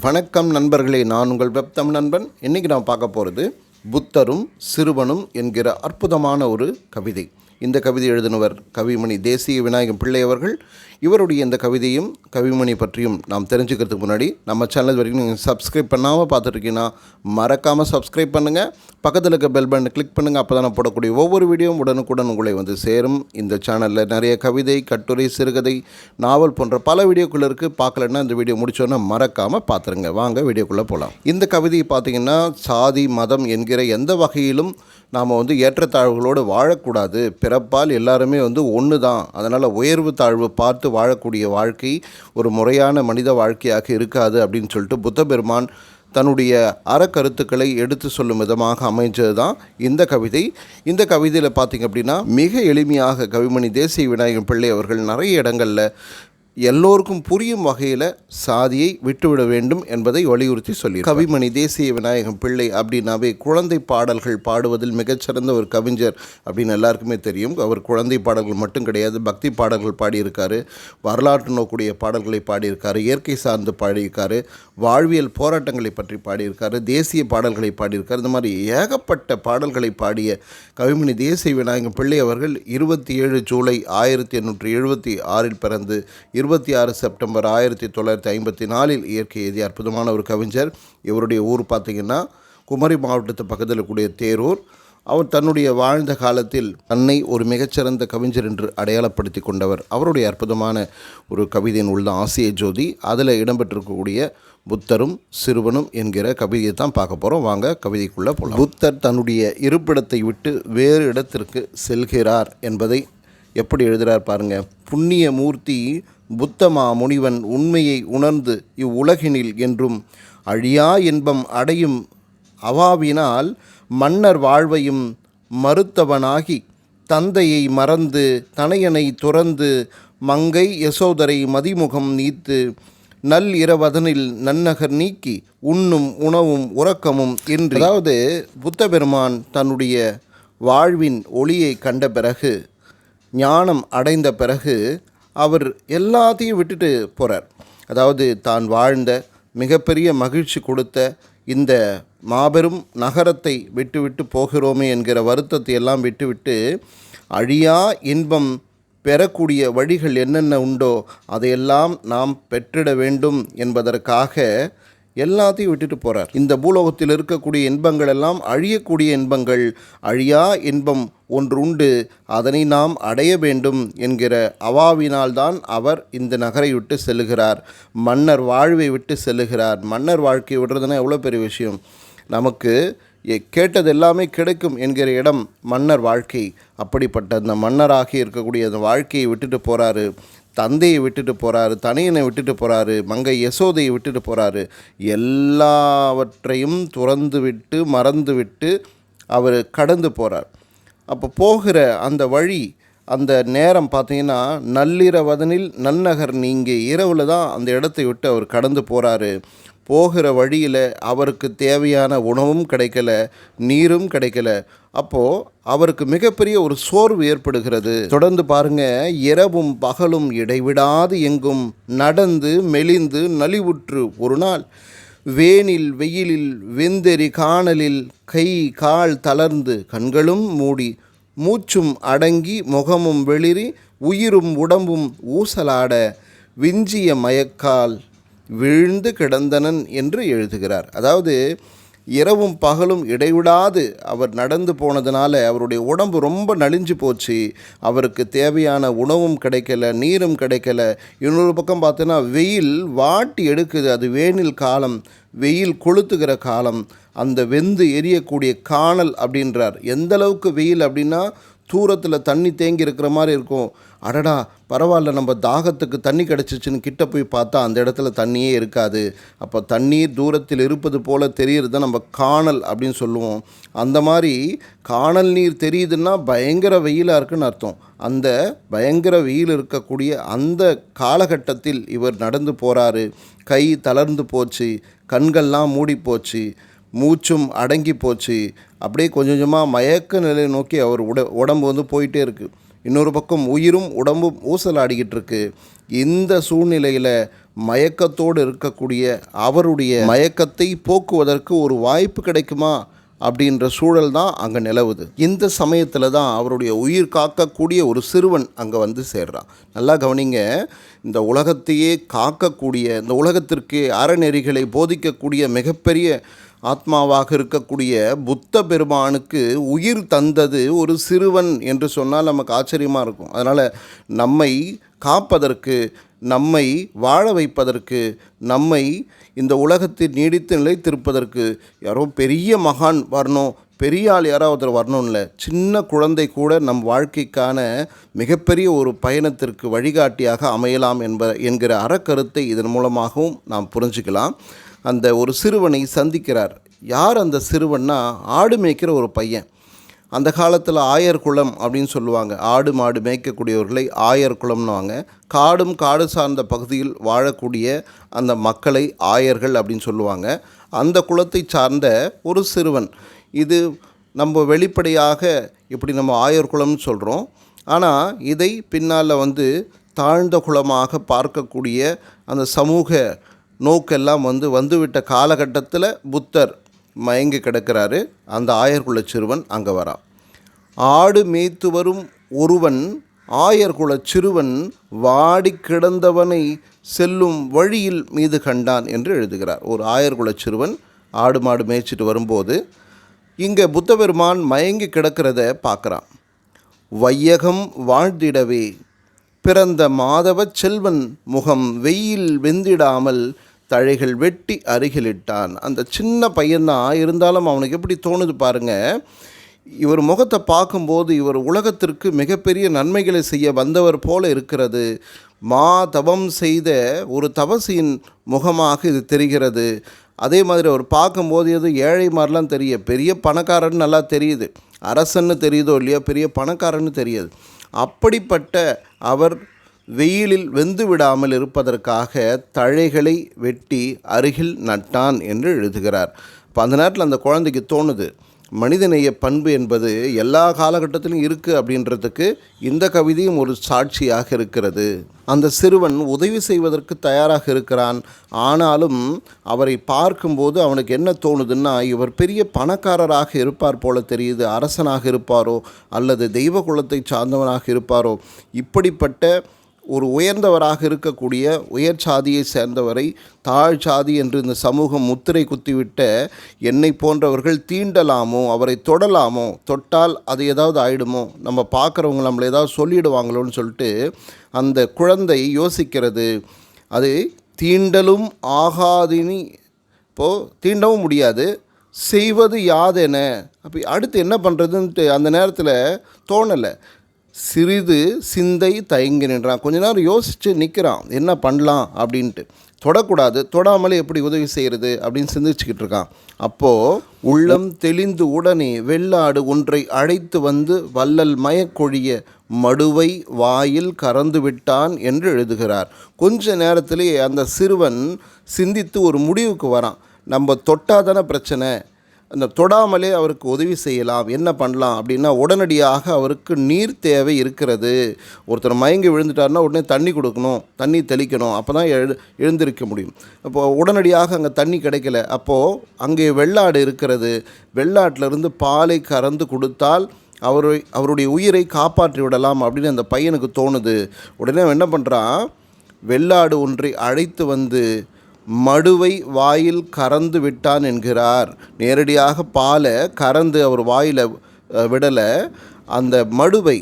வணக்கம் நண்பர்களே நான் உங்கள் வெப்தம் நண்பன். இன்றைக்கி நான் பார்க்க போகிறது புத்தரும் சிறுவனும் என்கிற அற்புதமான ஒரு கவிதை. இந்த கவிதை எழுதினவர் கவிமணி தேசிய விநாயகம் பிள்ளை அவர்கள். இவருடைய இந்த கவிதையும் கவிமணி பற்றியும் நாம் தெரிஞ்சுக்கிறதுக்கு முன்னாடி நம்ம சேனல் வரைக்கும் நீங்கள் சப்ஸ்கிரைப் பண்ணாமல் பார்த்துருக்கீங்கன்னா மறக்காமல் சப்ஸ்கிரைப் பண்ணுங்கள் பக்கத்தில் இருக்க பெல் பட்டனை கிளிக் பண்ணுங்கள் அப்போ தான் நான் போடக்கூடிய ஒவ்வொரு வீடியோவும் உடனுக்குடன் உங்களை வந்து சேரும். இந்த சேனலில் நிறைய கவிதை கட்டுரை சிறுகதை நாவல் போன்ற பல வீடியோக்குள்ளே இருக்குது பார்க்கலன்னா இந்த வீடியோ முடிச்சோன்னே மறக்காமல் பார்த்துருங்க. வாங்க வீடியோக்குள்ளே போகலாம் இந்த கவிதையை பார்த்தீங்கன்னா சாதி மதம் என்கிற எந்த வகையிலும் நாம் வந்து ஏற்றத்தாழ்வுகளோடு வாழக்கூடாது. பிறப்பால் எல்லாருமே வந்து ஒன்று தான் அதனால் உயர்வு தாழ்வு பார்த்து வாழக்கூடிய வாழ்க்கை ஒரு முறையான மனித வாழ்க்கையாக இருக்காது அப்படின்னு சொல்லிட்டு புத்த பெருமான் தன்னுடைய அறக்கருத்துக்களை எடுத்து சொல்லும் விதமாக அமைஞ்சது தான் இந்த கவிதை. இந்த கவிதையில் பார்த்திங்க அப்படின்னா மிக எளிமையாக கவிமணி தேசிய விநாயகம் பிள்ளை அவர்கள் நிறைய இடங்களில் எல்லோருக்கும் புரியும் வகையில் சாதியை விட்டுவிட வேண்டும் என்பதை வலியுறுத்தி சொல்லி கவிமணி தேசிய விநாயகம் பிள்ளை அப்படின்னாவே குழந்தை பாடல்கள் பாடுவதில் மிகச்சிறந்த ஒரு கவிஞர் அப்படின்னு எல்லாருக்குமே தெரியும். அவர் குழந்தை பாடல்கள் மட்டும் கிடையாது பக்தி பாடல்கள் பாடியிருக்காரு வரலாற்று நோக்குடைய பாடல்களை பாடியிருக்காரு இயற்கை சார்ந்து பாடியிருக்காரு வாழ்வியல் போராட்டங்களை பற்றி பாடியிருக்காரு தேசிய பாடல்களை பாடியிருக்காரு. இந்த மாதிரி ஏகப்பட்ட பாடல்களை பாடிய கவிமணி தேசிய விநாயகம் பிள்ளை அவர்கள் இருபத்தி ஏழு ஜூலை ஆயிரத்தி எண்ணூற்றி எழுபத்தி ஆறில் பிறந்து இருபத்தி ஆறு செப்டம்பர் ஆயிரத்தி தொள்ளாயிரத்தி ஐம்பத்தி நாலில் இயற்கை எழுதிய அற்புதமான ஒரு கவிஞர். இவருடைய ஊர் பார்த்திங்கன்னா குமரி மாவட்டத்து பக்கத்தில் கூடிய தேரூர். அவர் தன்னுடைய வாழ்ந்த காலத்தில் தன்னை ஒரு மிகச்சிறந்த கவிஞர் என்று அடையாளப்படுத்தி கொண்டவர். அவருடைய அற்புதமான ஒரு கவிதை நூல் தான் ஆசிய ஜோதி. அதில் இடம்பெற்றிருக்கக்கூடிய புத்தரும் சிறுவனும் என்கிற கவிதையை தான் பார்க்க போகிறோம் வாங்க கவிதைக்குள்ளே போகலாம் புத்தர் தன்னுடைய இருப்பிடத்தை விட்டு வேறு இடத்திற்கு செல்கிறார் என்பதை எப்படி எழுதுகிறார் பாருங்கள் புண்ணிய மூர்த்தி புத்தமா முனிவன் உண்மையை உணர்ந்து இவ்வுலகினில் என்றும் அழியா இன்பம் அடையும் அவாவினால் மன்னர் வாழ்வையும் மறுத்தவனாகி தந்தையை மறந்து தனையனை துறந்து மங்கை யசோதரை மதிமுகம் நீத்து நல் இரவதனில் நன்னகர் நீக்கி உண்ணும் உணவும் உறக்கமும் என்று அதாவது புத்த பெருமான் தன்னுடைய வாழ்வின் ஒளியை கண்ட பிறகு ஞானம் அடைந்த பிறகு அவர் எல்லாத்தையும் விட்டுட்டு போகிறார் அதாவது தான் வாழ்ந்த மிகப்பெரிய மகிழ்ச்சி கொடுத்த இந்த மாபெரும் நகரத்தை விட்டுவிட்டு போகிறோமே என்கிற வருத்தத்தை எல்லாம் விட்டுவிட்டு அழியா இன்பம் பெறக்கூடிய வழிகள் என்னென்ன உண்டோ அதையெல்லாம் நாம் பெற்றிட வேண்டும் என்பதற்காக எல்லாத்தையும் விட்டுட்டு போகிறார் இந்த பூலோகத்தில் இருக்கக்கூடிய இன்பங்கள் எல்லாம் அழியக்கூடிய இன்பங்கள். அழியா இன்பம் ஒன்று உண்டு அதனை நாம் அடைய வேண்டும் என்கிற அவாவினால்தான் அவர் இந்த நகரை விட்டு செல்லுகிறார். மன்னர் வாழ்வை விட்டு செல்லுகிறார். மன்னர் வாழ்க்கையை விடுறதுன்னா எவ்வளோ பெரிய விஷயம்? நமக்கு எ- கேட்டது எல்லாமே கிடைக்கும் என்கிற இடம் மன்னர் வாழ்க்கை. அப்படிப்பட்ட அந்த மன்னராகி இருக்கக்கூடிய அந்த வாழ்க்கையை விட்டுட்டு போகிறாரு தந்தையை விட்டுட்டு போகிறாரு தனியனை விட்டுட்டு போகிறாரு மங்கை யசோதையை விட்டுட்டு போகிறாரு எல்லாவற்றையும் துறந்து விட்டு மறந்து விட்டு அவர் கடந்து போகிறார் அப்போ போகிற அந்த வழி அந்த நேரம் பார்த்தீங்கன்னா நள்ளிரவதனில் நன்னகர் நீங்கள் இரவில் தான் அந்த இடத்தை விட்டு அவர் கடந்து போகிறாரு போகிற வழியில் அவருக்கு தேவையான உணவும் கிடைக்கல நீரும் கிடைக்கல. அப்போது அவருக்கு மிகப்பெரிய ஒரு சோர்வு ஏற்படுகிறது. தொடர்ந்து பாருங்க இரவும் பகலும் இடைவிடாது எங்கும் நடந்து மெலிந்து நலிவுற்று ஒரு நாள். வேனில் வெயிலில் வெந்தெறி காணலில் கை கால் தளர்ந்து கண்களும் மூடி மூச்சும் அடங்கி முகமும் வெளிரி உயிரும் உடம்பும் ஊசலாட விஞ்சிய மயக்கால் வீழ்ந்து கிடந்தனன் என்று எழுதுகிறார். அதாவது இரவும் பகலும் இடைவிடாது அவர் நடந்து போனதுனால அவருடைய உடம்பு ரொம்ப நலிஞ்சு போச்சு. அவருக்கு தேவையான உணவும் கிடைக்கல நீரும் கிடைக்கல. இன்னொரு பக்கம் பார்த்தோன்னா வெயில் வாட்டி எடுக்குது. அது வேனில் காலம் வெயில் கொளுத்துகிற காலம். அந்த வெந்து எரியக்கூடிய காணல் அப்படின்றார். எந்த அளவுக்கு வெயில் அப்படின்னா தூரத்தில் தண்ணி தேங்கி இருக்கிற மாதிரி இருக்கும். அடடா பரவாயில்ல நம்ம தாகத்துக்கு தண்ணி கிடச்சிச்சின்னு கிட்ட போய் பார்த்தா அந்த இடத்துல தண்ணியே இருக்காது. அப்போ தண்ணீர் தூரத்தில் இருப்பது போல் தெரியுறது நம்ம காணல் அப்படின்னு சொல்லுவோம். அந்த மாதிரி காணல் நீர் தெரியுதுன்னா பயங்கர வெயிலாக இருக்குன்னு அர்த்தம். அந்த பயங்கர வெயில் இருக்கக்கூடிய அந்த காலகட்டத்தில் இவர் நடந்து போகிறாரு கை தளர்ந்து போச்சு. கண்கள்லாம் மூடி போச்சு மூச்சும் அடங்கி போச்சு. அப்படியே கொஞ்சம் கொஞ்சமாக மயக்க நிலையை நோக்கி அவர் உட உடம்பு வந்து போயிட்டே இருக்குது இன்னொரு பக்கம் உயிரும் உடம்பும் ஊசலாடிக்கிட்டு இருக்கு. இந்த சூழ்நிலையில் மயக்கத்தோடு இருக்கக்கூடிய அவருடைய மயக்கத்தை போக்குவதற்கு ஒரு வாய்ப்பு கிடைக்குமா? அப்படின்ற சூழல் தான் அங்கே நிலவுது. இந்த சமயத்தில் தான் அவருடைய உயிர் காக்கக்கூடிய ஒரு சிறுவன் அங்கே வந்து சேர்றான். நல்லா கவனிங்க இந்த உலகத்தையே காக்கக்கூடிய இந்த உலகத்திற்கு அறநெறிகளை போதிக்கக்கூடிய மிகப்பெரிய ஆத்மாவாக இருக்கக்கூடிய புத்த பெருமானுக்கு உயிர் தந்தது ஒரு சிறுவன் என்று சொன்னால் நமக்கு ஆச்சரியமாக இருக்கும். அதனால் நம்மை காப்பதற்கு நம்மை வாழ வைப்பதற்கு நம்மை இந்த உலகத்தில் நீடித்து நிலைத்திருப்பதற்கு யாரோ பெரிய மகான் வரணும் பெரிய ஆள் யாராவது ஒருத்தர் வரணும் இல்லை சின்ன குழந்தை கூட நம் வாழ்க்கைக்கான மிகப்பெரிய ஒரு பயணத்திற்கு வழிகாட்டியாக அமையலாம் என்ப என்கிற அறக்கருத்தை இதன் மூலமாகவும் நாம் புரிஞ்சுக்கலாம். அந்த ஒரு சிறுவனை சந்திக்கிறார். யார் அந்த சிறுவன்னா ஆடு மேய்க்கிற ஒரு பையன். அந்த காலத்தில் ஆயர் குளம் அப்படின்னு சொல்லுவாங்க. ஆடு மாடு மேய்க்கக்கூடியவர்களை ஆயர் குளம்னுவாங்க. காடும் காடு சார்ந்த பகுதியில் வாழக்கூடிய அந்த மக்களை ஆயர்கள் அப்படின்னு சொல்லுவாங்க. அந்த குலத்தை சார்ந்த ஒரு சிறுவன். இது நம்ம வெளிப்படையாக இப்படி நம்ம ஆயர் குலம்னு சொல்கிறோம் ஆனால் இதை பின்னால் வந்து தாழ்ந்த குலமாக பார்க்கக்கூடிய அந்த சமூக நோக்கெல்லாம் வந்து வந்துவிட்ட காலகட்டத்தில் புத்தர் மயங்கி கிடக்கிறாரு. அந்த ஆயர்குல சிறுவன் அங்கே வரான் ஆடு மேய்த்து வரும் ஒருவன் ஆயர்குல சிறுவன் வாடி கிடந்தவனை செல்லும் வழியில் மீது கண்டான் என்று எழுதுகிறார். ஒரு ஆயர்குல சிறுவன் ஆடு மாடு மேய்ச்சிட்டு வரும்போது இங்கே புத்தபெருமான் மயங்கி கிடக்கிறத பார்க்குறான். வையகம் வாழ்ந்திடவே பிறந்த மாதவ செல்வன் முகம் வெயில் வெந்திடாமல் தழைகள் வெட்டி அருகிலிட்டான். அந்த சின்ன பையன்தான் இருந்தாலும் அவனுக்கு எப்படி தோணுது பாருங்க. இவர் முகத்தை பார்க்கும்போது இவர் உலகத்திற்கு மிகப்பெரிய நன்மைகளை செய்ய வந்தவர் போல இருக்கிறது. மா தவம் செய்த ஒரு தவசியின் முகமாக இது தெரிகிறது. அதே மாதிரி அவர் பார்க்கும்போது எது ஏழை மாதிரிலாம் தெரிய பெரிய பணக்காரன்னு நல்லா தெரியுது. அரசன்னு தெரியுதோ இல்லையோ பெரிய பணக்காரன்னு தெரியுது. அப்படிப்பட்ட அவர் வெயிலில் வெந்து விடாமல் இருப்பதற்காக தழைகளை வெட்டி அருகில் நட்டான் என்று எழுதுகிறார். இப்போ அந்த நேரத்தில் அந்த குழந்தைக்கு தோணுது மனிதநேய பண்பு என்பது எல்லா காலகட்டத்திலும் இருக்குது அப்படின்றதுக்கு இந்த கவிதையும் ஒரு சாட்சியாக இருக்கிறது. அந்த சிறுவன் உதவி செய்வதற்கு தயாராக இருக்கிறான். ஆனாலும் அவரை பார்க்கும்போது அவனுக்கு என்ன தோணுதுன்னா இவர் பெரிய பணக்காரராக இருப்பார் போல தெரியுது. அரசனாக இருப்பாரோ அல்லது தெய்வ குலத்தை சார்ந்தவனாக இருப்பாரோ. இப்படிப்பட்ட ஒரு உயர்ந்தவராக இருக்கக்கூடிய உயர் சாதியை சேர்ந்தவரை தாழ் சாதி என்று இந்த சமூகம் முத்திரை குத்திவிட்ட என்னை போன்றவர்கள் தீண்டலாமோ அவரை தொடலாமோ தொட்டால் அது ஏதாவது ஆயிடுமோ? நம்ம பார்க்குறவங்க நம்மளை ஏதாவது சொல்லிடுவாங்களோன்னு சொல்லிட்டு அந்த குழந்தை யோசிக்கிறது. அது தீண்டலும் ஆகாதினி இப்போது தீண்டவும் முடியாது. செய்வது யாதென? அப்போ அடுத்து என்ன பண்ணுறதுன்ட்டு அந்த நேரத்தில் தோணலை. சிறிது சிந்தை தயங்கி நின்றான். கொஞ்ச நேரம் யோசித்து நிற்கிறான் என்ன பண்ணலாம் அப்படின்ட்டு. தொடக்கூடாது. தொடாமலே எப்படி உதவி செய்கிறது அப்படின்னு சிந்திச்சுக்கிட்டு இருக்கான். அப்போது உள்ளம் தெளிந்து உடனே வெள்ளாடு ஒன்றை அழைத்து வந்து வள்ளல் மயக்கொழிய மடுவை வாயில் கறந்து விட்டான் என்று எழுதுகிறார். கொஞ்ச நேரத்திலேயே அந்த சிறுவன் சிந்தித்து ஒரு முடிவுக்கு வரான். நம்ம தொட்டாதான பிரச்சனை? அந்த தொடாமலே அவருக்கு உதவி செய்யலாம் என்ன பண்ணலாம் அப்படின்னா உடனடியாக அவருக்கு நீர் தேவை இருக்கிறது. ஒருத்தர் மயங்கி விழுந்துட்டாருன்னா உடனே தண்ணி கொடுக்கணும் தண்ணி தெளிக்கணும். அப்போ தான் எழு எழுந்திருக்க முடியும். அப்போது உடனடியாக அங்கே தண்ணி கிடைக்கல. அப்போது அங்கே வெள்ளாடு இருக்கிறது. வெள்ளாட்டிலிருந்து பாலை கறந்து கொடுத்தால் அவரை அவருடைய உயிரை காப்பாற்றி விடலாம் அப்படின்னு அந்த பையனுக்கு தோணுது. உடனே அவன் என்ன பண்ணுறான் வெள்ளாடு ஒன்றை அழைத்து வந்து மடுவை வாயில் கறந்து விட்டான் என்கிறார். நேரடியாக பாலை கறந்து அவர் வாயில் விடலை. அந்த மடுவை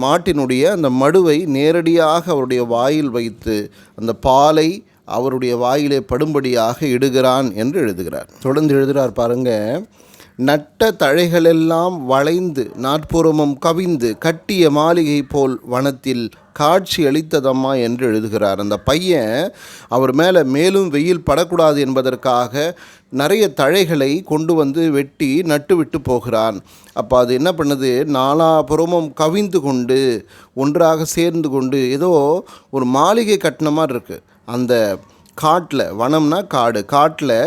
மாட்டினுடைய அந்த மடுவை நேரடியாக அவருடைய வாயில் வைத்து அந்த பாலை அவருடைய வாயிலே படும்படியாக இடுகிறான் என்று எழுதுகிறார். தொடர்ந்து எழுதுகிறார் பாருங்க. நட்ட தழைகளெல்லாம் வளைந்து நாட்புறமும் கவிந்து கட்டிய மாளிகை போல் வனத்தில் காட்சி அளித்ததம்மா என்று எழுதுகிறார். அந்த பையன் அவர் மேலே மேலும் வெயில் படக்கூடாது என்பதற்காக நிறைய தழைகளை கொண்டு வந்து வெட்டி நட்டு விட்டு போகிறான். அப்போ அது என்ன பண்ணுது? நாலாபுறமும் கவிந்து கொண்டு ஒன்றாக சேர்ந்து கொண்டு ஏதோ ஒரு மாளிகை கட்டின மாதிரி இருக்குது அந்த காட்டில் வனம்னா காடு. காட்டில்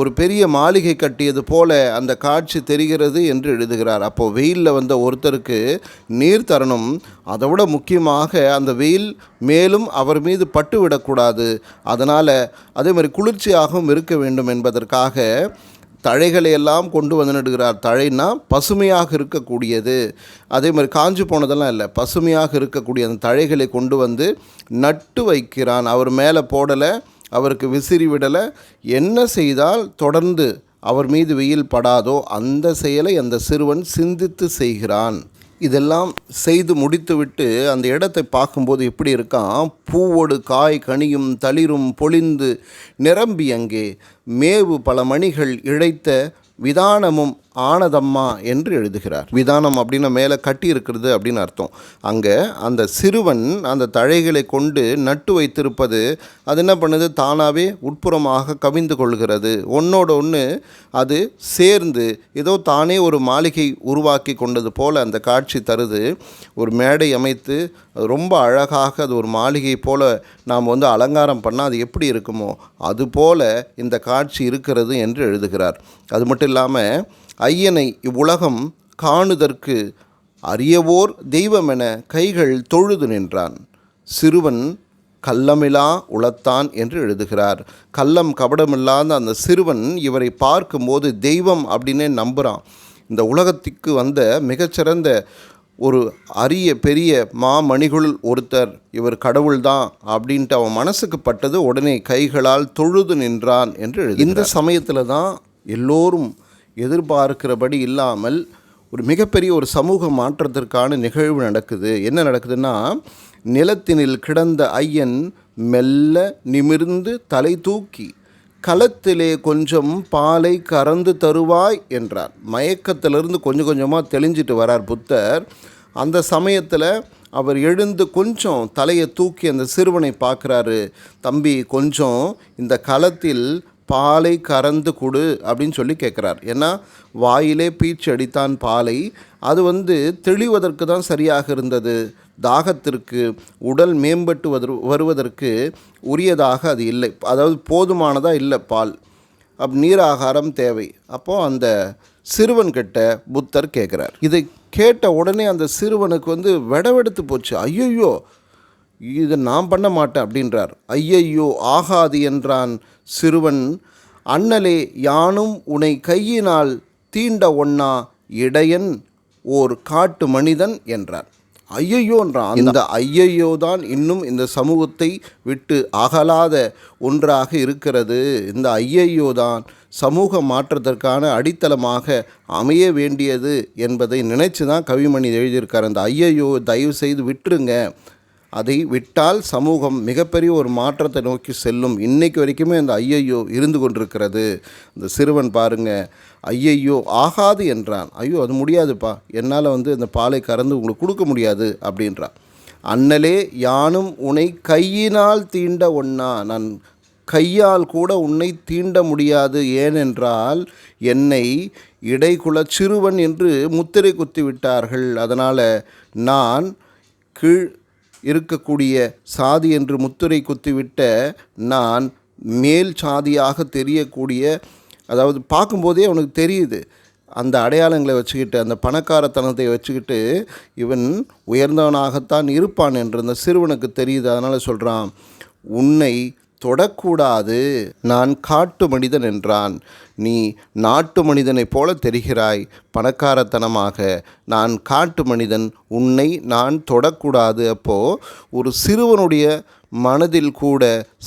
ஒரு பெரிய மாளிகை கட்டியது போல அந்த காட்சி தெரிகிறது என்று எழுதுகிறார். அப்போது வெயிலில் வந்த ஒருத்தருக்கு நீர் தரணும். அதை விட முக்கியமாக அந்த வெயில் மேலும் அவர் மீது பட்டு விடக்கூடாது. அதனால் அதே மாதிரி குளிர்ச்சியாகவும் இருக்க வேண்டும் என்பதற்காக தழைகளை எல்லாம் கொண்டு வந்து நடுகிறார். தழைனா பசுமையாக இருக்கக்கூடியது. அதே மாதிரி காஞ்சி போனதெல்லாம் இல்லை. பசுமையாக இருக்கக்கூடிய அந்த தழைகளை கொண்டு வந்து நட்டு வைக்கிறான். அவர் மேலே போடலை. அவருக்கு விசிறி விடலை. என்ன செய்தால் தொடர்ந்து அவர் மீது வெயில் படாதோ அந்த செயலை அந்த சிறுவன் சிந்தித்து செய்கிறான். இதெல்லாம் செய்து முடித்துவிட்டு அந்த இடத்தை பார்க்கும்போது எப்படி இருக்கான்? பூவோடு காய் கனியும் தளிரும் பொழிந்து நிரம்பி அங்கே மேவு பல மணிகள் இழைத்த விதானமும் ஆனதம்மா என்று எழுதுகிறார். விதானம் அப்படின்னு மேலே கட்டி இருக்கிறது அப்படின்னு அர்த்தம். அங்கே அந்த சிறுவன் அந்த தழைகளை கொண்டு நட்டு வைத்திருப்பது அது என்ன பண்ணுது? தானாகவே உட்புறமாக கவிந்து கொள்கிறது. ஒன்றோட ஒன்று அது சேர்ந்து ஏதோ தானே ஒரு மாளிகை உருவாக்கி கொண்டது போல் அந்த காட்சி தருது. ஒரு மேடை அமைத்து அது ரொம்ப அழகாக அது ஒரு மாளிகை போல் நாம் வந்து அலங்காரம் பண்ணால் அது எப்படி இருக்குமோ அதுபோல் இந்த காட்சி இருக்கிறது என்று எழுதுகிறார். அது மட்டும் இல்லாமல் ஐயனை இவ்வுலகம் காணுதற்கு அரியவோர் தெய்வமென கைகள் தொழுது நின்றான். சிறுவன் கள்ளமிலா உளத்தான் என்று எழுதுகிறார். கள்ளம் கபடமில்லாத அந்த சிறுவன் இவரை பார்க்கும்போது தெய்வம் அப்படின்னே நம்புகிறான் இந்த உலகத்துக்கு வந்த மிகச்சிறந்த ஒரு அரிய பெரிய மாமணிகளுள் ஒருத்தர் இவர் கடவுள்தான் அப்படின்ட்டு அவன் மனசுக்கு பட்டது உடனே கைகளால் தொழுது நின்றான் என்று எழுது இந்த சமயத்தில் தான் எல்லோரும் எதிர்பார்க்கிறபடி இல்லாமல் ஒரு மிகப்பெரிய ஒரு சமூக மாற்றத்திற்கான நிகழ்வு நடக்குது. என்ன நடக்குதுன்னா நிலத்தினில் கிடந்த ஐயன் மெல்ல நிமிர்ந்து தலை தூக்கி களத்திலே கொஞ்சம் பாலை கறந்து தருவாய் என்றார். மயக்கத்திலிருந்து கொஞ்சம் கொஞ்சமாக தெளிஞ்சிட்டு வரார் புத்தர். அந்த சமயத்தில் அவர் எழுந்து கொஞ்சம் தலையை தூக்கி அந்த சிறுவனை பார்க்குறாரு. தம்பி கொஞ்சம் இந்த களத்தில் பாலை கறந்து கொடு அப்படின்னு சொல்லி கேட்குறார் ஏன்னா வாயிலே பீச்சு அடித்தான் பாலை. அது வந்து தெளிவதற்கு தான் சரியாக இருந்தது. தாகத்திற்கு உடல் மேம்பட்டு வரு வருவதற்கு உரியதாக அது இல்லை. அதாவது போதுமானதாக இல்லை பால். அப் நீராகாரம் தேவை. அப்போது அந்த சிறுவன்கிட்ட புத்தர் கேட்குறார் இதை கேட்ட உடனே அந்த சிறுவனுக்கு வந்து வெடவெடுத்து போச்சு. ஐயையோ! இதை நான் பண்ண மாட்டேன் அப்படின்றார். ஐயையோ ஆகாது என்றான் சிறுவன். அண்ணலே யானும் உனை கையினால் தீண்ட ஒண்ணா இடையன் ஓர் காட்டு மனிதன் என்றார். ஐயையோன்றான் இந்த ஐயையோ தான் இன்னும் இந்த சமூகத்தை விட்டு அகலாத ஒன்றாக இருக்கிறது. இந்த ஐயையோ தான் சமூக மாற்றத்திற்கான அடித்தளமாக அமைய வேண்டியது என்பதை நினைச்சு தான் கவிமணி எழுதியிருக்கார். அந்த ஐயையோ தயவு செய்து விட்டுருங்க. அதை விட்டால் சமூகம் மிகப்பெரிய ஒரு மாற்றத்தை நோக்கி செல்லும். இன்னைக்கு வரைக்குமே அந்த ஐயையோ இருந்து கொண்டிருக்கிறது. இந்த சிறுவன் பாருங்க ஐயையோ ஆகாது என்றான். ஐயோ அது முடியாதுப்பா. என்னால் வந்து இந்த பாலை கறந்து உங்களுக்கு கொடுக்க முடியாது அப்படின்றான் அண்ணலே யானும் உன்னை கையினால் தீண்ட ஒன்னா நான் கையால் கூட உன்னை தீண்ட முடியாது. ஏனென்றால் என்னை இடைக்குல சிறுவன் என்று முத்திரை குத்தி விட்டார்கள். அதனால் நான் கீழ் இருக்கக்கூடிய சாதி என்று முத்திரை குத்திவிட்ட நான் மேல் சாதியாக தெரியக்கூடிய அதாவது பார்க்கும்போதே அவனுக்கு தெரியுது. அந்த அடையாளங்களை வச்சுக்கிட்டு அந்த பணக்காரத்தனத்தை வச்சுக்கிட்டு இவன் உயர்ந்தவனாகத்தான் இருப்பான் என்று அந்த சிறுவனுக்கு தெரியுது. அதனால் சொல்கிறான் உன்னை தொடக்கூடாது. நான் காட்டு மனிதன் என்றான். நீ நாட்டு மனிதனைப் போல தெரிகிறாய். பணக்காரத்தனமாக நான் காட்டு மனிதன் உன்னை நான் தொடக்கூடாது. அப்போது ஒரு சிறுவனுடைய மனதில் கூட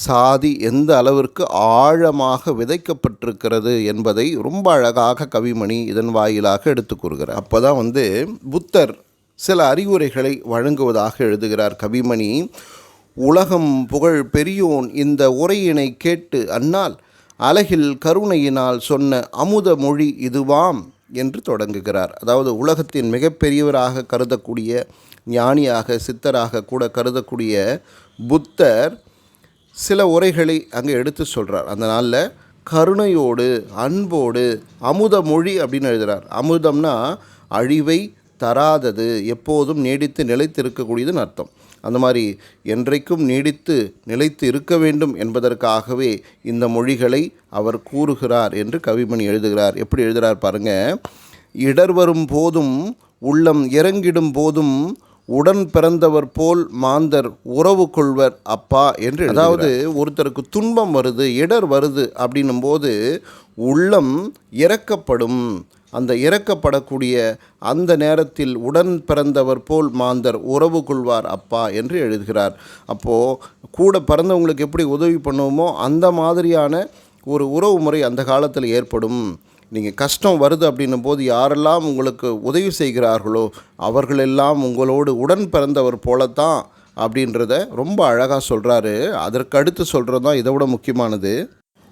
சாதி எந்த அளவிற்கு ஆழமாக விதைக்கப்பட்டிருக்கிறது என்பதை ரொம்ப அழகாக கவிமணி இதன் வாயிலாக எடுத்து கூறுகிறார். அப்போ தான் வந்து புத்தர் சில அறிவுரைகளை வழங்குவதாக எழுதுகிறார் கவிமணி. உலகம் புகழ் பெரியோன் இந்த உரையினை கேட்டு அன்னால் அழகில் கருணையினால் சொன்ன அமுத மொழி இதுவாம் என்று தொடங்குகிறார். அதாவது உலகத்தின் மிகப்பெரியவராக கருதக்கூடிய ஞானியாக சித்தராக கூட கருதக்கூடிய புத்தர் சில உரைகளை அங்கே எடுத்து சொல்கிறார் அந்த நாளில் கருணையோடு அன்போடு அமுத மொழி அப்படின்னு எழுதுகிறார் அமுதம்னா அழிவை தராதது எப்போதும் நீடித்து நிலைத்திருக்கக்கூடியதுன்னு அர்த்தம். அந்த மாதிரி என்றைக்கும் நீடித்து நிலைத்து இருக்க வேண்டும் என்பதற்காகவே இந்த மொழிகளை அவர் கூறுகிறார் என்று கவிமணி எழுதுகிறார். எப்படி எழுதுகிறார் பாருங்க. இடர் வரும் போதும் உள்ளம் இறங்கிடும் போதும் உடன் பிறந்தவர் போல் மாந்தர் உறவு கொள்வர் அப்பா என்று அதாவது ஒருத்தருக்கு துன்பம் வருது இடர் வருது அப்படின்னும் போது உள்ளம் இறக்கப்படும். அந்த இறக்கப்படக்கூடிய அந்த நேரத்தில் உடன் பிறந்தவர் போல் மாந்தர் உறவு கொள்வார் அப்பா என்று எழுதுகிறார். அப்போது கூட பிறந்தவங்களுக்கு எப்படி உதவி பண்ணுவோமோ அந்த மாதிரியான ஒரு உறவு முறை அந்த காலத்தில் ஏற்படும். நீங்கள் கஷ்டம் வருது அப்படின்னும் போது யாரெல்லாம் உங்களுக்கு உதவி செய்கிறார்களோ அவர்களெல்லாம் உங்களோடு உடன் பிறந்தவர் போலத்தான் அப்படின்றத ரொம்ப அழகாக சொல்கிறாரு அதற்கு அடுத்து சொல்கிறது தான் இதை விட முக்கியமானது.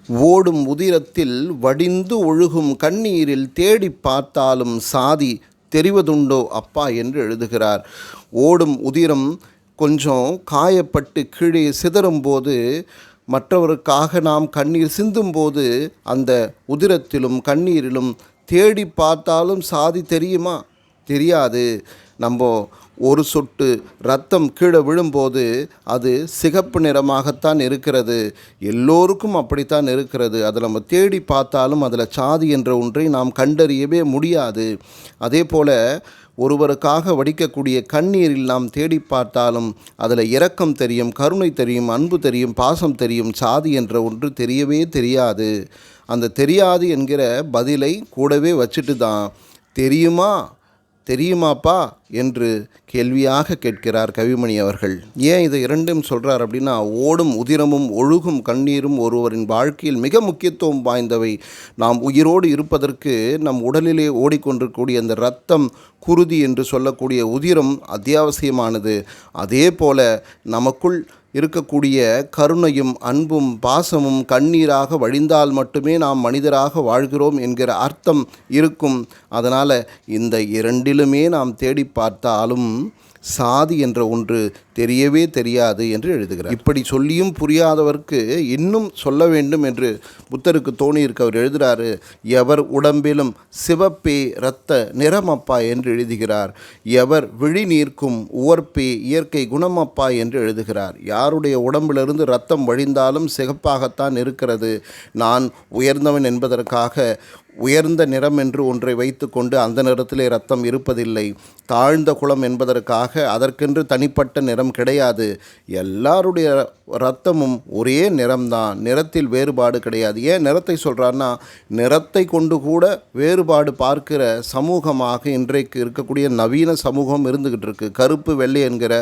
ஓடும் உதிரத்தில் வடிந்து ஒழுகும் கண்ணீரில் தேடி பார்த்தாலும் சாதி தெரிவதுண்டோ அப்பா என்று எழுதுகிறார். ஓடும் உதிரம் கொஞ்சம் காயப்பட்டு கீழே சிதறும்போது மற்றவருக்காக நாம் கண்ணீர் சிந்தும்போது அந்த உதிரத்திலும் கண்ணீரிலும் தேடி பார்த்தாலும் சாதி தெரியுமா? தெரியாது. நம்ம ஒரு சொட்டு ரத்தம் கீழே விழும்போது அது சிகப்பு நிறமாகத்தான் இருக்கிறது. எல்லோருக்கும் அப்படித்தான் இருக்கிறது. அதை நம்ம தேடி பார்த்தாலும் அதில் சாதி என்ற ஒன்றை நாம் கண்டறியவே முடியாது. அதே போல் ஒருவருக்காக வடிக்கக்கூடிய கண்ணீரில் நாம் தேடி பார்த்தாலும் அதில் இரக்கம் தெரியும் கருணை தெரியும் அன்பு தெரியும் பாசம் தெரியும் சாதி என்ற ஒன்று தெரியவே தெரியாது. அந்த தெரியாது என்கிற பதிலை கூடவே வச்சுட்டு தான் தெரியுமா? தெரியுமாப்பா? என்று கேள்வியாக கேட்கிறார் கவிமணி அவர்கள். ஏன் இதை இரண்டும் சொல்கிறார் அப்படின்னா ஓடும் உதிரமும் ஒழுகும் கண்ணீரும் ஒருவரின் வாழ்க்கையில் மிக முக்கியத்துவம் வாய்ந்தவை. நாம் உயிரோடு இருப்பதற்கு நம் உடலிலே ஓடிக்கொண்டிருக்கக்கூடிய அந்த ரத்தம் குருதி என்று சொல்லக்கூடிய உதிரம் அத்தியாவசியமானது. அதே போல நமக்குள் இருக்கக்கூடிய கருணையும் அன்பும் பாசமும் கண்ணீராக வழிந்தால் மட்டுமே நாம் மனிதராக வாழ்கிறோம் என்கிற அர்த்தம் இருக்கும். அதனால் இந்த இரண்டிலுமே நாம் தேடி பார்த்தாலும் சாதி என்ற ஒன்று தெரியவே தெரியாது என்று எழுதுகிறார். இப்படி சொல்லியும் புரியாதவருக்கு இன்னும் சொல்ல வேண்டும் என்று புத்தருக்கு தோணியிருக்க. அவர் எழுதுகிறாரு எவர் உடம்பிலும் சிவப்பே இரத்த நிறமப்பா என்று எழுதுகிறார். எவர் விழி நீர்க்கும் உவர்ப்பே இயற்கை குணமப்பா என்று எழுதுகிறார். யாருடைய உடம்பிலிருந்து ரத்தம் வழிந்தாலும் சிகப்பாகத்தான் இருக்கிறது. நான் உயர்ந்தவன் என்பதற்காக உயர்ந்த நிறம் என்று ஒன்றை வைத்துக்கொண்டு அந்த நிறத்திலே ரத்தம் இருப்பதில்லை. தாழ்ந்த குளம் என்பதற்காக அதற்கென்று தனிப்பட்ட நிறம் கிடையாது. எல்லாருடைய ரத்தமும் ஒரே நிறம்தான். நிறத்தில் வேறுபாடு கிடையாது. ஏன் நிறத்தை சொல்கிறான்னா நிறத்தை கொண்டு கூட வேறுபாடு பார்க்கிற சமூகமாக இன்றைக்கு இருக்கக்கூடிய நவீன சமூகம் இருந்துக்கிட்டு இருக்குது கருப்பு வெள்ளை என்கிற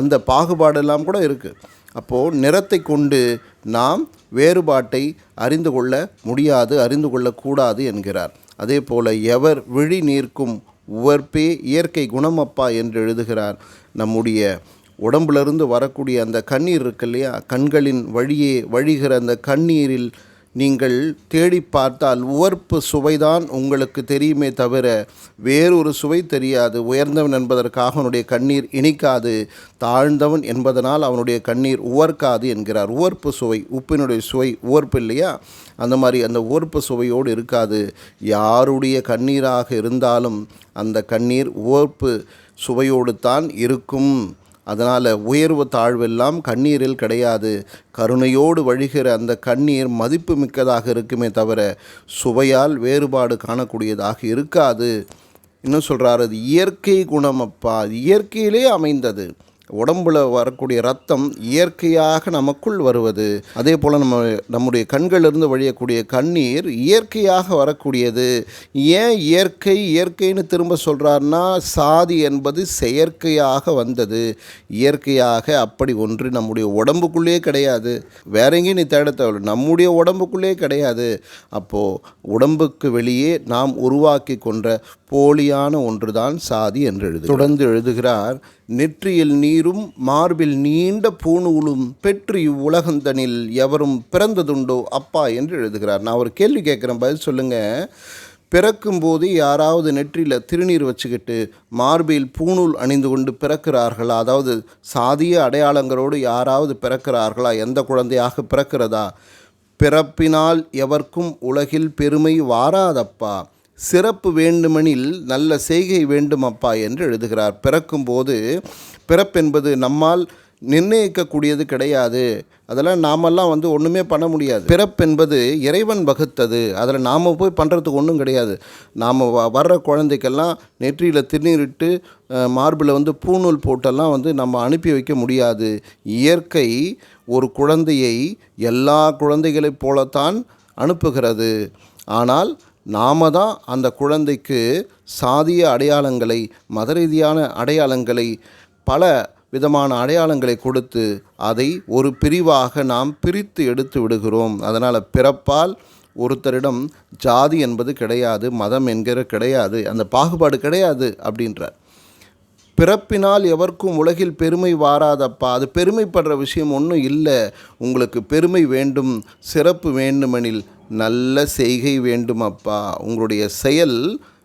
அந்த பாகுபாடெல்லாம் கூட இருக்குது அப்போது நிறத்தை கொண்டு நாம் வேறுபாட்டை அறிந்து கொள்ள முடியாது அறிந்து கொள்ளக்கூடாது என்கிறார். அதே போல் எவர் விழி நீர்க்கும் உவர்ப்பே இயற்கை குணமப்பா என்று எழுதுகிறார். நம்முடைய உடம்பிலிருந்து வரக்கூடிய அந்த கண்ணீர் இருக்கு இல்லையா? கண்களின் வழியே வழிகிற அந்த கண்ணீரில் நீங்கள் தேடி பார்த்தால் உவர்ப்பு சுவைதான் உங்களுக்கு தெரியுமே தவிர வேறொரு சுவை தெரியாது. உயர்ந்தவன் என்பதற்காக அவனுடைய கண்ணீர் இனிக்காது. தாழ்ந்தவன் என்பதனால் அவனுடைய கண்ணீர் உவர்க்காது என்கிறார். உவர்ப்பு சுவை உப்பினுடைய சுவை உவர்ப்பு இல்லையா? அந்த மாதிரி அந்த உவர்ப்பு சுவையோடு இருக்காது. யாருடைய கண்ணீராக இருந்தாலும் அந்த கண்ணீர் உவர்ப்பு சுவையோடு தான் இருக்கும். அதனால் உயர்வு தாழ்வெல்லாம் கண்ணீரில் கிடையாது. கருணையோடு வழிகிற அந்த கண்ணீர் மதிப்பு மிக்கதாக இருக்குமே தவிர சுவையால் வேறுபாடு காணக்கூடியதாக இருக்காது. இன்னும் சொல்கிறார் அது இயற்கை குணம் அப்பா அது இயற்கையிலே அமைந்தது. உடம்புல வரக்கூடிய ரத்தம் இயற்கையாக நமக்குள் வருவது. அதே போல் நம்ம நம்முடைய கண்களிலிருந்து வழியக்கூடிய கண்ணீர் இயற்கையாக வரக்கூடியது. ஏன் இயற்கை இயற்கைன்னு திரும்ப சொல்கிறாருன்னா சாதி என்பது செயற்கையாக வந்தது. இயற்கையாக அப்படி ஒன்று நம்முடைய உடம்புக்குள்ளேயே கிடையாது. வேற எங்கேயும் நீ தேட நம்முடைய உடம்புக்குள்ளேயே கிடையாது. அப்போது உடம்புக்கு வெளியே நாம் உருவாக்கி கொண்ட போலியான ஒன்றுதான் சாதி என்று எழுது தொடர்ந்து எழுதுகிறார் நெற்றியில் நீரும் மார்பில் நீண்ட பூணூலும் பெற்று இவ்வுலகந்தனில் எவரும் பிறந்ததுண்டோ அப்பா என்று எழுதுகிறார். நான் ஒரு கேள்வி கேட்குறேன் பதில் சொல்லுங்கள் பிறக்கும்போது யாராவது நெற்றியில் திருநீர் வச்சுக்கிட்டு மார்பில் பூணூல் அணிந்து கொண்டு பிறக்கிறார்களா? அதாவது சாதிய அடையாளங்களோடு யாராவது பிறக்கிறார்களா? எந்த குழந்தையாக பிறக்கிறதா? பிறப்பினால் எவர்க்கும் உலகில் பெருமை வாராதப்பா. சிறப்பு வேண்டுமெனில் நல்ல செய்கை வேண்டும் அப்பா என்று எழுதுகிறார். பிறக்கும்போது பிறப்பென்பது நம்மால் நிர்ணயிக்கக்கூடியது கிடையாது. அதெல்லாம் நாமெல்லாம் வந்து ஒன்றுமே பண்ண முடியாது. பிறப்பென்பது இறைவன் வகுத்தது. அதில் நாம் போய் பண்ணுறதுக்கு ஒன்றும் கிடையாது. நாம் வ வர்ற குழந்தைக்கெல்லாம் நெற்றியில் திருநீரிட்டு மார்பில் வந்து பூநூல் போட்டெல்லாம் வந்து நம்ம அனுப்பி வைக்க முடியாது. இயற்கை ஒரு குழந்தையை எல்லா குழந்தைகளைப் போலத்தான் அனுப்புகிறது. ஆனால் நாம தான் அந்த குழந்தைக்கு சாதிய அடையாளங்களை மத ரீதியான அடையாளங்களை பல விதமான அடையாளங்களை கொடுத்து அதை ஒரு பிரிவாக நாம் பிரித்து எடுத்து விடுகிறோம். அதனால் பிறப்பால் ஒருத்தரிடம் ஜாதி என்பது கிடையாது மதம் என்கிற கிடையாது அந்த பாகுபாடு கிடையாது அப்படின்றார். பிறப்பினால் எவருக்கும் உலகில் பெருமை வாராதப்பா அது பெருமைப்படுற விஷயம் ஒன்றும் இல்லை. உங்களுக்கு பெருமை வேண்டும் சிறப்பு வேண்டுமெனில் நல்ல செய்கை வேண்டும் அப்பா உங்களுடைய செயல்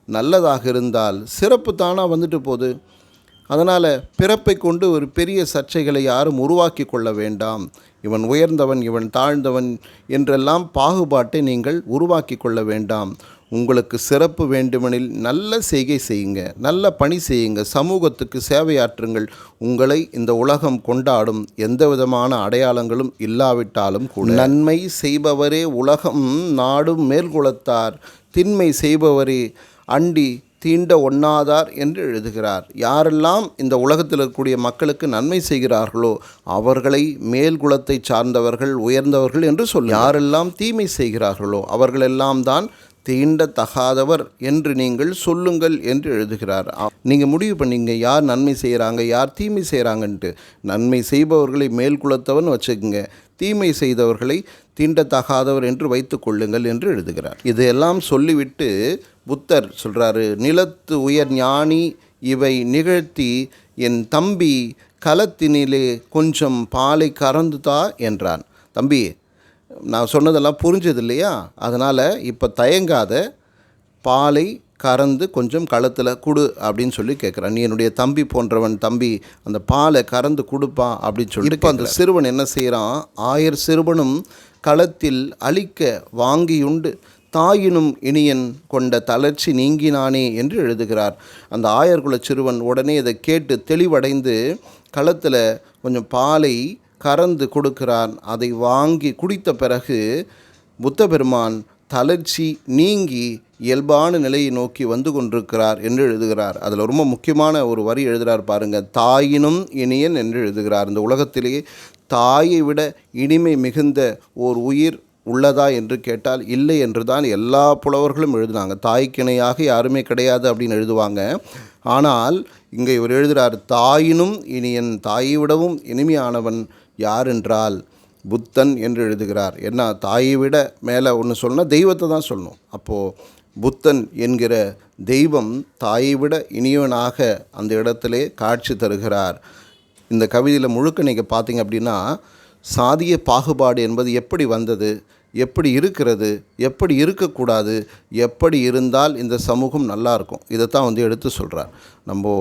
நல்லதாக இருந்தால் சிறப்பு தானாக வந்துட்டு போகுது. அதனால் பிறப்பை கொண்டு ஒரு பெரிய சர்ச்சைகளை யாரும் உருவாக்கி கொள்ள வேண்டாம். இவன் உயர்ந்தவன் இவன் தாழ்ந்தவன் என்றெல்லாம் பாகுபாட்டை நீங்கள் உருவாக்கி கொள்ள வேண்டாம். உங்களுக்கு சிறப்பு வேண்டுமெனில் நல்ல செய்கை செய்யுங்க நல்ல பணி செய்யுங்க சமூகத்துக்கு சேவையாற்றுங்கள். உங்களை இந்த உலகம் கொண்டாடும் எந்த விதமான அடையாளங்களும் இல்லாவிட்டாலும் கூட. நன்மை செய்பவரே உலகம் நாடும் மேல்குலத்தார். திண்மை செய்பவரே அண்டி தீண்ட ஒண்ணாதார் என்று எழுதுகிறார். யாரெல்லாம் இந்த உலகத்தில் இருக்கக்கூடிய மக்களுக்கு நன்மை செய்கிறார்களோ அவர்களை மேல் குலத்தை சார்ந்தவர்கள் உயர்ந்தவர்கள் என்று சொல் யாரெல்லாம் தீமை செய்கிறார்களோ அவர்களெல்லாம் தான் தீண்டத்தகாதவர் என்று நீங்கள் சொல்லுங்கள் என்று எழுதுகிறார். நீங்கள் முடிவு பண்ணீங்க யார் நன்மை செய்கிறாங்க யார் தீமை செய்கிறாங்கன்ட்டு நன்மை செய்பவர்களை மேல்குலத்தவன் வச்சுக்கோங்க. தீமை செய்தவர்களை தீண்டத்தகாதவர் என்று வைத்து கொள்ளுங்கள் என்று எழுதுகிறார். இதையெல்லாம் சொல்லிவிட்டு புத்தர் சொல்கிறாரு நிலத்து உயர் ஞானி இவை நிகழ்த்தி என் தம்பி களத்தினிலே கொஞ்சம் பாலை கறந்துதா? என்றான். தம்பி நான் சொன்னதெல்லாம் புரிஞ்சது இல்லையா அதனால் இப்போ தயங்காத பாலை கறந்து கொஞ்சம் களத்தில் கொடு அப்படின்னு சொல்லி கேட்குறான் நீ என்னுடைய தம்பி போன்றவன் தம்பி அந்த பாலை கறந்து கொடுப்பா அப்படின்னு சொல்லி இப்போ அந்த சிறுவன் என்ன செய்கிறான் ஆயர் சிறுவனும் களத்தில் அழிக்க வாங்கியுண்டு தாயினும் இனியன் கொண்ட தளர்ச்சி நீங்கினானே என்று எழுதுகிறார். அந்த ஆயர்குல சிறுவன் உடனே இதை கேட்டு தெளிவடைந்து களத்தில் கொஞ்சம் பாலை கறந்து கொடுக்கிறான். அதை வாங்கி குடித்த பிறகு புத்த பெருமான் தளர்ச்சி நீங்கி இயல்பான நிலையை நோக்கி வந்து கொண்டிருக்கிறார் என்று எழுதுகிறார். அதில் ரொம்ப முக்கியமான ஒரு வரி எழுதுகிறார் பாருங்கள் தாயினும் இனியன் என்று எழுதுகிறார். இந்த உலகத்திலேயே தாயை விட இனிமை மிகுந்த ஓர் உயிர் உள்ளதா என்று கேட்டால் இல்லை என்று தான் எல்லா புலவர்களும் எழுதினாங்க. தாய்க்கிணையாக யாருமே கிடையாது அப்படின்னு எழுதுவாங்க. ஆனால் இங்கே இவர் எழுதுகிறார் தாயினும் இனியன் தாயை விடவும் இனிமையானவன் யார் என்றால் புத்தன் என்று எழுதுகிறார். என்ன தாயை விட மேலே ஒன்று சொல்லணும் தெய்வத்தை தான் சொல்லணும். அப்போது புத்தன் என்கிற தெய்வம் தாயை விட இனியவனாக அந்த இடத்திலே காட்சி தருகிறார். இந்த கவிதையில் முழுக்க நீங்கள் பார்த்தீங்க அப்படின்னா சாதிய பாகுபாடு என்பது எப்படி வந்தது எப்படி இருக்கிறது எப்படி இருக்கக்கூடாது எப்படி இருந்தால் இந்த சமூகம் நல்லாயிருக்கும் இதைத்தான் வந்து எடுத்து சொல்கிறார் நம்ம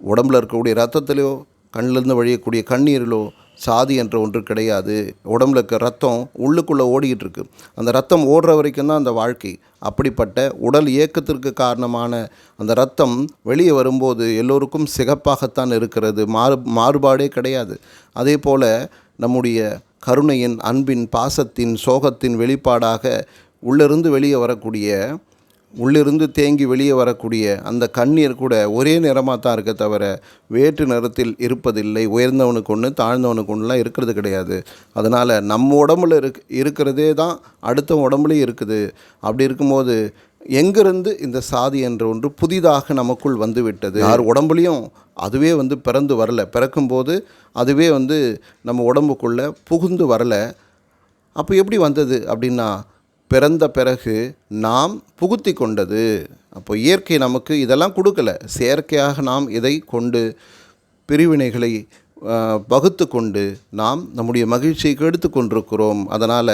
உடம்புல இருக்கக்கூடிய ரத்தத்திலையோ கண்ணிலிருந்து வழியக்கூடிய கண்ணீரிலோ சாதி என்ற ஒன்று கிடையாது. உடம்புல இருக்க ரத்தம் உள்ளுக்குள்ளே ஓடிக்கிட்டு இருக்கு. அந்த ரத்தம் ஓடுற வரைக்கும் தான் அந்த வாழ்க்கை. அப்படிப்பட்ட உடல் இயக்கத்திற்கு காரணமான அந்த ரத்தம் வெளியே வரும்போது எல்லோருக்கும் சிகப்பாகத்தான் இருக்கிறது. மாறு மாறுபாடே கிடையாது. அதே போல் நம்முடைய கருணையின் அன்பின் பாசத்தின் சோகத்தின் வெளிப்பாடாக உள்ளிருந்து வெளியே வரக்கூடிய உள்ளிருந்து தேங்கி வெளியே வரக்கூடிய அந்த கண்ணீர் கூட ஒரே நிறமாக தான் இருக்க தவிர வேற்று நிறத்தில் இருப்பதில்லை. உயர்ந்தவனுக்கு ஒன்று தாழ்ந்தவனுக்கு ஒன்றுலாம் இருக்கிறது கிடையாது. அதனால் நம்ம உடம்புல இருக் இருக்கிறதே தான் அடுத்த உடம்புலையும் இருக்குது. அப்படி இருக்கும்போது எங்கிருந்து இந்த சாதி என்ற ஒன்று புதிதாக நமக்குள் வந்துவிட்டது? யார் உடம்புலையும் அதுவே வந்து பிறந்து வரல. பிறக்கும்போது அதுவே வந்து நம்ம உடம்புக்குள்ளே புகுந்து வரல. அப்போ எப்படி வந்தது அப்படின்னா பிறந்த பிறகு நாம் புகுத்தி கொண்டது. அப்போ இயற்கை நமக்கு இதெல்லாம் கொடுக்கல. செயற்கையாக நாம் இதை கொண்டு பிரிவினைகளை ஆஹ், வகுத்து கொண்டு நாம் நம்முடைய மகிழ்ச்சியை கெடுத்து கொண்டிருக்கிறோம். அதனால்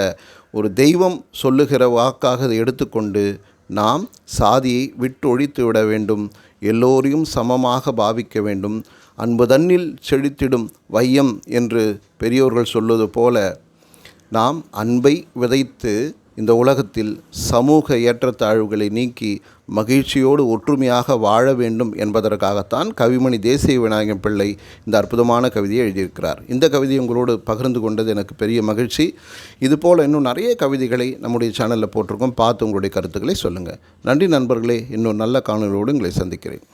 ஒரு தெய்வம் சொல்லுகிற வாக்காக அதை எடுத்துக்கொண்டு நாம் சாதியை விட்டு ஒழித்து விட வேண்டும். எல்லோரையும் சமமாக பாவிக்க வேண்டும். அன்பு தன்னில் செழித்திடும் வையம் என்று பெரியோர்கள் சொல்வது போல நாம் அன்பை விதைத்து இந்த உலகத்தில் சமூக ஏற்றத்தாழ்வுகளை நீக்கி மகிழ்ச்சியோடு ஒற்றுமையாக வாழ வேண்டும் என்பதற்காகத்தான் கவிமணி தேசிய விநாயகம் பிள்ளை இந்த அற்புதமான கவிதையை எழுதியிருக்கிறார். இந்த கவிதை உங்களோடு பகிர்ந்து கொண்டது எனக்கு பெரிய மகிழ்ச்சி. இதுபோல் இன்னும் நிறைய கவிதைகளை நம்முடைய சேனலில் போட்டிருக்கோம். பார்த்து உங்களுடைய கருத்துக்களை சொல்லுங்கள் நன்றி நண்பர்களே. இன்னும் நல்ல காணொலியோடு உங்களை சந்திக்கிறேன்.